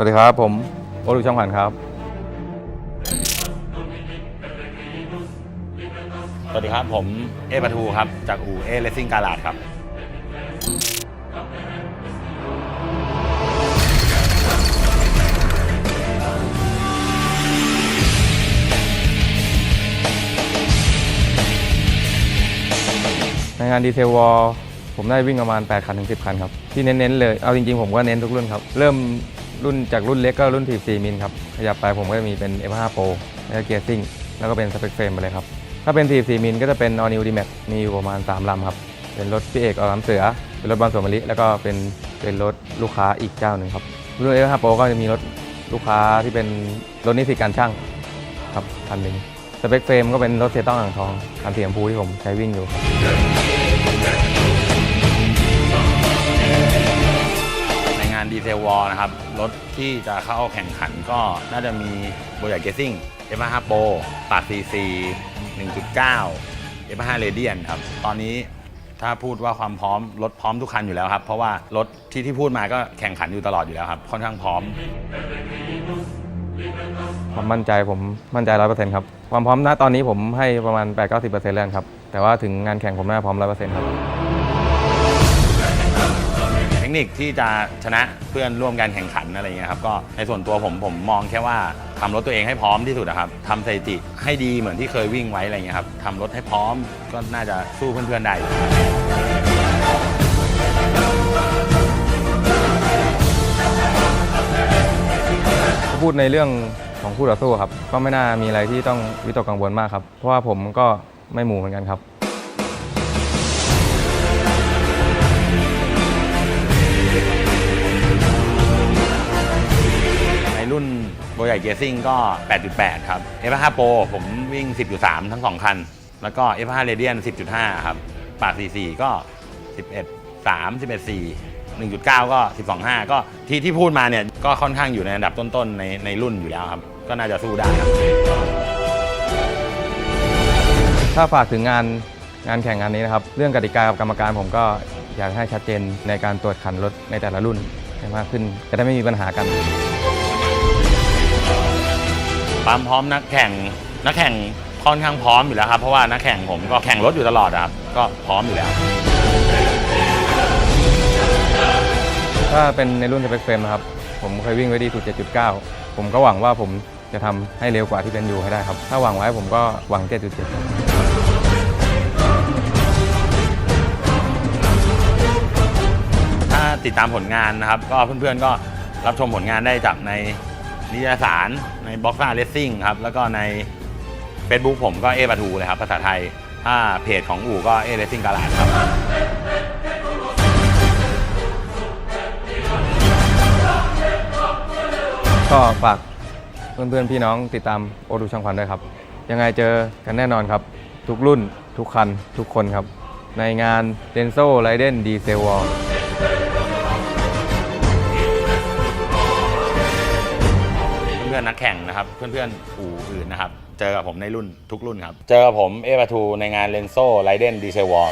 สวัสดีครับ ผมโอรุช่องขวัญครับ สวัสดีครับ ผมเอปะทูครับ จากอู่เอเลสซิ่งกาลาดครับ ในงานดีเทลวอลผมได้วิ่งประมาณ 8 คันถึง 10 คันครับ ที่เน้น ๆ เลย เอาจริง ๆ ผมก็เน้นทุกรุ่นครับ เริ่ม รุ่นจากรุ่นเล็กก็รุ่นที4มิลครับ ขยับไปผมก็จะมีเป็น F5 Pro แล้วก็เกียร์ซิ่ง แล้วก็เป็นสเปคเฟรมไปเลยครับ ถ้าเป็นที4มิลก็จะเป็น All New D-Max มีอยู่ประมาณ 3 ลำครับ เป็นรถพี่เอกอลามเสือ เป็นรถบอลสวนมะลิ แล้วก็เป็นเป็นรถลูกค้าอีกเจ้าหนึ่งครับ รุ่น F5 Pro ก็จะมีรถลูกค้าที่เป็นรถนิสิตการช่างครับคันหนึ่งสเปคเฟรมก็เป็นรถเซต้องอ่างทองคันสีชมพูที่ผมใช้วิ่งอยู่ ดีเทลวอลนะครับ รถที่จะเข้าแข่งขันก็น่าจะมีโบยาเกซิ่ง F5 Pro ปาซีซีหนึ่งจุดเก CC 1.9 F5 Radiant ครับ ตอนนี้ถ้าพูดว่าความพร้อม รถพร้อมทุกคันอยู่แล้วครับ เพราะว่ารถที่ที่พูดมาก็แข่งขันอยู่ตลอดอยู่แล้วครับ ค่อนข้างพร้อม ความมั่นใจผมมั่นใจร้อยเปอร์เซ็นต์ครับ ความพร้อมณตอนนี้ผมให้ประมาณ 8 9 0เปอร์เซ็นต์แล้วครับ แต่ว่าถึงงานแข่งผมน่าพร้อมร้อยเปอร์เซ็นต์ครับ คนิคที่จะชนะเพื่อนร่วมการแข่งขันอะไรเงี้ยครับก็ในส่วนตัวผมผมมองแค่ว่าทำรถตัวเองให้พร้อมที่สุดนะครับทำสถิติให้ดีเหมือนที่เคยวิ่งไว้อะไรเงี้ยครับทำรถให้พร้อมก็น่าจะสู้เพื่อนๆได้ พูดในเรื่องของคู่ต่อสู้ครับ ก็ไม่น่ามีอะไรที่ต้องวิตกกังวลมากครับ เพราะว่าผมก็ไม่หมู่เหมือนกันครับ ใหญ่เกียซิ่งก็ 8.8 ครับ F5 Pro ผมวิ่ง 10.3 ทั้ง 2 คัน แล้วก็ F5 Radian 10.5 ครับ ปาก44 ก็ 11 3 11 4 1.9 ก็ 12.5 ก็ที่ที่พูดมาเนี่ย ก็ค่อนข้างอยู่ในอันดับต้นๆ ในในรุ่นอยู่แล้วครับ ก็น่าจะสู้ได้ครับ ถ้าฝากถึงงานงานแข่งงานนี้นะครับ เรื่องกติกากับกรรมการผมก็อยากให้ชัดเจนในการตรวจขันรถในแต่ละรุ่นให้มากขึ้น จะได้ไม่มีปัญหากัน ความพร้อมนักแข่ง นักแข่งค่อนข้างพร้อมอยู่แล้วครับ เพราะว่านักแข่งผมก็แข่งรถอยู่ตลอดอะครับ ก็พร้อมอยู่แล้ว ถ้าเป็นในรุ่นสเปคเฟรมนะครับ ผมเคยวิ่งไว้ดีสุด 7.9 ผมก็หวังว่าผมจะทำให้เร็วกว่าที่เป็นอยู่ให้ได้ครับ ถ้าหวังไว้ผมก็หวัง 7.7ครับ ถ้าติดตามผลงานนะครับ ก็เพื่อนๆก็รับชมผลงานได้จากใน นิตยสารในบ็อกซ่าเลสซิ่งครับ แล้วก็ใน Facebook ผมก็เอปะทูเลยครับภาษาไทย ถ้าเพจของอู่ก็เอเลสซิ่งกาลาดครับก็ฝากเพื่อนๆพี่น้องติดตามโอดูช่างขวัญด้วยครับ ยังไงเจอกันแน่นอนครับ ทุกรุ่นทุกคันทุกคนครับ ในงาน d e n s o r i d e n d s e l w a l อนๆนักแข่งนะครับ เพื่อนๆอู่อื่นนะครับ เจอกับผมในรุ่นทุกรุ่นครับ เจอกับผมเอปาทูในงานเลนโซไลเดนดีเซลวอล